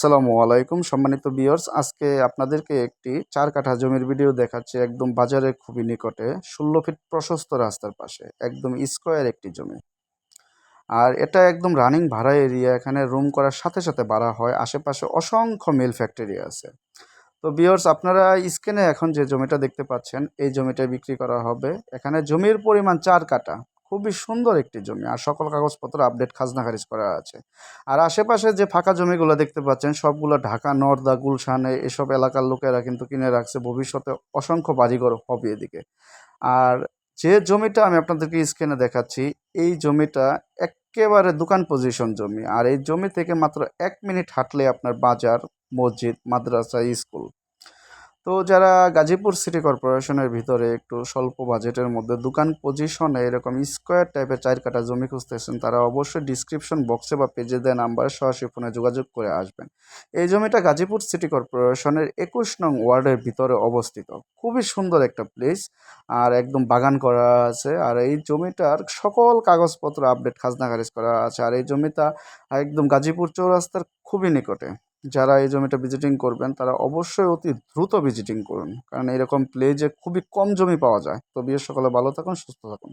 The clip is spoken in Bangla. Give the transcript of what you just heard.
আসসালামু আলাইকুম সম্মানিত বিয়ার্স আজকে আপনাদেরকে একটি চার কাঠা জমির ভিডিও দেখাচ্ছি একদম বাজারের খুবই নিকটে। ষোলো ফিট প্রশস্ত রাস্তার পাশে, একদম স্কোয়ার একটি জমি। আর এটা একদম রানিং ভাড়া এরিয়া এখানে রুম করার সাথে সাথে ভাড়া হয়। আশেপাশে অসংখ্য মিল ফ্যাক্টরি আছে। তো বিয়ার্স আপনারা স্ক্রিনে এখন যে জমিটা দেখতে পাচ্ছেন, এই জমিটা বিক্রি করা হবে। এখানে জমির পরিমাণ চার কাঠা। খুবই সুন্দর একটি জমি। আর সকল কাগজপত্র আপডেট খাজনা খারিজ করা আছে। আর আশেপাশে যে ফাঁকা জমিগুলো দেখতে পাচ্ছেন, সবগুলো ঢাকা, নর্দা, গুলশানে এসব এলাকার লোকেরা কিন্তু কিনে রাখছে। ভবিষ্যতে অসংখ্য বাড়িঘর হবে এদিকে। আর যে জমিটা আমি আপনাদেরকে স্ক্রিনে দেখাচ্ছি, এই জমিটা একেবারে দোকান পজিশন জমি। আর এই জমি থেকে মাত্র এক মিনিট হাঁটলে আপনার বাজার, মসজিদ, মাদ্রাসা, স্কুল তো যারা গাজীপুর সিটি কর্পোরেশনের ভিতরে একটু স্বল্প বাজেটের মধ্যে দোকান পজিশনে এরকম স্কোয়ার টাইপের চার কাটা জমি খুঁজতেছেন, তারা অবশ্যই ডিসক্রিপশন বক্সে বা পেজে দেওয়া নাম্বারে সরাসরি ফোনে যোগাযোগ করে আসবেন। এই জমিটা গাজীপুর সিটি কর্পোরেশনের একুশ নং ওয়ার্ডের ভিতরে অবস্থিত। খুবই সুন্দর একটা প্লেস আর একদম বাগান করা আছে, আর এই জমিটার সকল কাগজপত্র আপডেট খাজনা খারিজ করা আছে, আর এই জমিটা একদম গাজীপুর চৌরাস্তার খুবই নিকটে। যারা এই জমিটা ভিজিটিং করবেন, তারা অবশ্যই অতি দ্রুত ভিজিটিং করুন। কারণ এরকম প্লেজে খুবই কম জমি পাওয়া যায়। তো বিয়ের সকালে ভালো থাকুন, সুস্থ থাকুন।